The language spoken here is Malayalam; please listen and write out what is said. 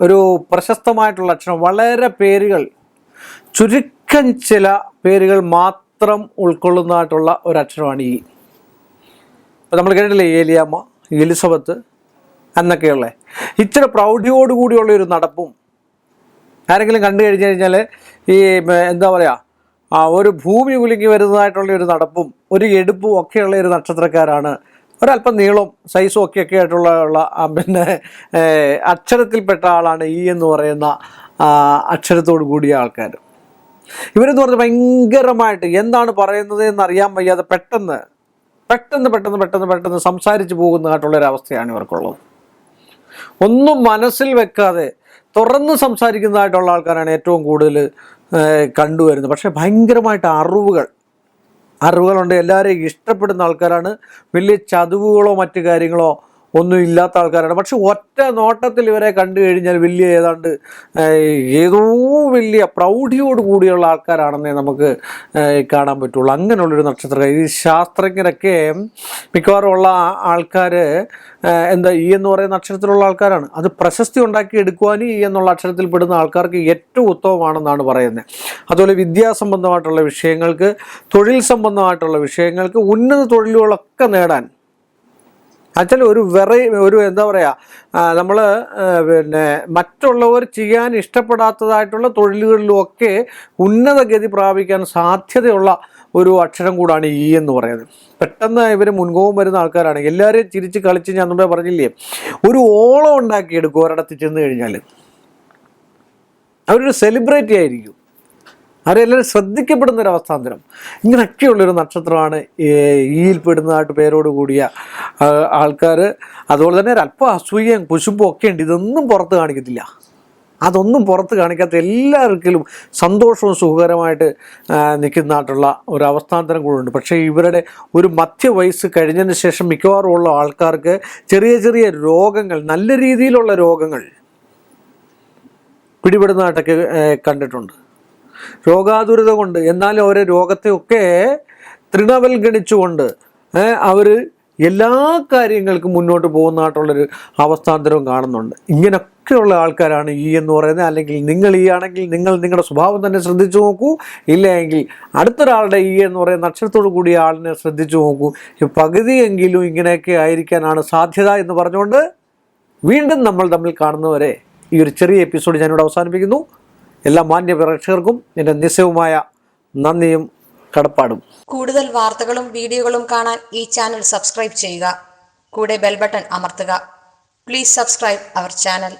ഒരു പ്രശസ്തമായിട്ടുള്ള അക്ഷരം വളരെ പേരുകൾ ചുരുക്കം ചില പേരുകൾ മാത്രം ഉൾക്കൊള്ളുന്നതായിട്ടുള്ള ഒരു അക്ഷരമാണ് ഈ. ഇപ്പം നമ്മൾ കേട്ടില്ലേ ഏലിയാമ്മ എലിസബത്ത് എന്നൊക്കെയുള്ള? ഇച്ചിരി പ്രൗഢിയോടുകൂടിയുള്ള ഒരു നടപ്പും. ആരെങ്കിലും കണ്ടു കഴിഞ്ഞു കഴിഞ്ഞാൽ ഈ എന്താ പറയുക ഒരു ഭൂമി കുലുങ്ങി വരുന്നതായിട്ടുള്ള ഒരു നടപ്പും ഒരു എടുപ്പും ഒക്കെയുള്ള ഒരു നക്ഷത്രക്കാരാണ് ഒരല്പം നീളവും സൈസും ഒക്കെ ഒക്കെ ആയിട്ടുള്ള പിന്നെ അക്ഷരത്തിൽപ്പെട്ട ആളാണ് ഈ എന്ന് പറയുന്ന അക്ഷരത്തോട് കൂടിയ ആൾക്കാർ ഇവരെന്ന് പറഞ്ഞാൽ ഭയങ്കരമായിട്ട് എന്താണ് പറയുന്നത് എന്നറിയാൻ വയ്യാതെ പെട്ടെന്ന് പെട്ടെന്ന് പെട്ടെന്ന് പെട്ടെന്ന് പെട്ടെന്ന് സംസാരിച്ച് പോകുന്നതായിട്ടുള്ള ഒരു അവസ്ഥയാണ് ഇവർക്കുള്ളത്. ഒന്നും മനസ്സിൽ വെക്കാതെ തുറന്ന് സംസാരിക്കുന്നതായിട്ടുള്ള ആൾക്കാരാണ് ഏറ്റവും കൂടുതൽ കണ്ടുവരുന്നത്. പക്ഷേ ഭയങ്കരമായിട്ട് അറിവുകൾ അറിവുകളുണ്ട്. എല്ലാവരെയും ഇഷ്ടപ്പെടുന്ന ആൾക്കാരാണ്. വലിയ ചതുവുകളോ മറ്റു കാര്യങ്ങളോ ഒന്നും ഇല്ലാത്ത ആൾക്കാരാണ്. പക്ഷെ ഒറ്റ നോട്ടത്തിൽ ഇവരെ കണ്ടു കഴിഞ്ഞാൽ വലിയ ഏതാണ്ട് ഏതോ വലിയ പ്രൗഢിയോട് കൂടിയുള്ള ആൾക്കാരാണെന്നേ നമുക്ക് കാണാൻ പറ്റുള്ളൂ. അങ്ങനെയുള്ളൊരു നക്ഷത്ര. ഈ ശാസ്ത്രജ്ഞരൊക്കെ മിക്കവാറും ഉള്ള ആൾക്കാർ എന്താ ഈ എന്ന് പറയുന്ന നക്ഷത്രത്തിലുള്ള ആൾക്കാരാണ്. അത് പ്രശസ്തി ഉണ്ടാക്കി എടുക്കുവാനും ഈ എന്നുള്ള അക്ഷരത്തിൽ പെടുന്ന ആൾക്കാർക്ക് ഏറ്റവും ഉത്തമമാണെന്നാണ് പറയുന്നത്. അതുപോലെ വിദ്യാസംബന്ധമായിട്ടുള്ള വിഷയങ്ങൾക്ക് തൊഴിൽ സംബന്ധമായിട്ടുള്ള വിഷയങ്ങൾക്ക് ഉന്നത തൊഴിലുകളൊക്കെ നേടാൻ അച്ഛൻ ഒരു വെറൈ ഒരു എന്താ പറയുക നമ്മൾ പിന്നെ മറ്റുള്ളവർ ചെയ്യാൻ ഇഷ്ടപ്പെടാത്തതായിട്ടുള്ള തൊഴിലുകളിലുമൊക്കെ ഉന്നതഗതി പ്രാപിക്കാൻ സാധ്യതയുള്ള ഒരു അക്ഷരം കൂടാണ് ഈ എന്ന് പറയുന്നത്. പെട്ടെന്ന് ഇവർ മുൻകോപം വരുന്ന ആൾക്കാരാണ് എല്ലാവരെയും ചിരിച്ച് കളിച്ച് ഞാൻ മുമ്പേ പറഞ്ഞില്ലേ ഒരു ഓളം ഉണ്ടാക്കിയെടുക്കും ഒരിടത്ത് ചെന്ന് കഴിഞ്ഞാൽ അവരൊരു സെലിബ്രിറ്റി ആയിരിക്കും. അവരെല്ലാവരും ശ്രദ്ധിക്കപ്പെടുന്ന ഒരു അവസ്ഥാന്തരം ഇങ്ങനെയൊക്കെയുള്ളൊരു നക്ഷത്രമാണ് ഈയിൽ പെടുന്നതായിട്ട് പേരോട് കൂടിയ ആൾക്കാർ അതുപോലെ തന്നെ ഒരല്പം അസൂയയും കുശുമ്പും ഒക്കെ ഉണ്ട്. ഇതൊന്നും പുറത്ത് കാണിക്കത്തില്ല. അതൊന്നും പുറത്ത് കാണിക്കാത്ത എല്ലാവർക്കും സന്തോഷവും സുഖകരമായിട്ട് നിൽക്കുന്നതായിട്ടുള്ള ഒരു അവസ്ഥാന്തരം കൂടെ പക്ഷേ ഇവരുടെ ഒരു മധ്യവയസ്സ് കഴിഞ്ഞതിന് ശേഷം മിക്കവാറും ഉള്ള ആൾക്കാർക്ക് ചെറിയ ചെറിയ രോഗങ്ങൾ നല്ല രീതിയിലുള്ള രോഗങ്ങൾ പിടിപെടുന്നതായിട്ടൊക്കെ കണ്ടിട്ടുണ്ട്. രോഗാതുരത കൊണ്ട് എന്നാലും അവരെ രോഗത്തെയൊക്കെ തൃണവൽഗണിച്ചുകൊണ്ട് അവർ എല്ലാ കാര്യങ്ങൾക്കും മുന്നോട്ട് പോകുന്നതായിട്ടുള്ളൊരു അവസ്ഥാന്തരവും കാണുന്നുണ്ട്. ഇങ്ങനെയൊക്കെയുള്ള ആൾക്കാരാണ് ഈ എന്ന് പറയുന്നത്. അല്ലെങ്കിൽ നിങ്ങൾ ഈ ആണെങ്കിൽ നിങ്ങൾ നിങ്ങളുടെ സ്വഭാവം തന്നെ ശ്രദ്ധിച്ചു നോക്കൂ. ഇല്ലെങ്കിൽ അടുത്തൊരാളുടെ ഈ എന്ന് പറയുന്ന അക്ഷരത്തോടു കൂടിയ ആളിനെ ശ്രദ്ധിച്ചു നോക്കൂ. ഈ പകുതിയെങ്കിലും ഇങ്ങനെയൊക്കെ ആയിരിക്കാനാണ് സാധ്യത എന്ന് പറഞ്ഞുകൊണ്ട് വീണ്ടും നമ്മൾ തമ്മിൽ കാണുന്നവരെ ഈ ഒരു ചെറിയ എപ്പിസോഡ് ഞാനിവിടെ അവസാനിപ്പിക്കുന്നു. എല്ലാ മാന്യ പ്രേക്ഷകർക്കും എന്റെ നിസ്സയവുമായ നന്ദിയും കടപ്പാടും. കൂടുതൽ വാർത്തകളും വീഡിയോകളും കാണാൻ ഈ ചാനൽ സബ്സ്ക്രൈബ് ചെയ്യുക. കൂടെ ബെൽബട്ടൺ അമർത്തുക. Please subscribe our channel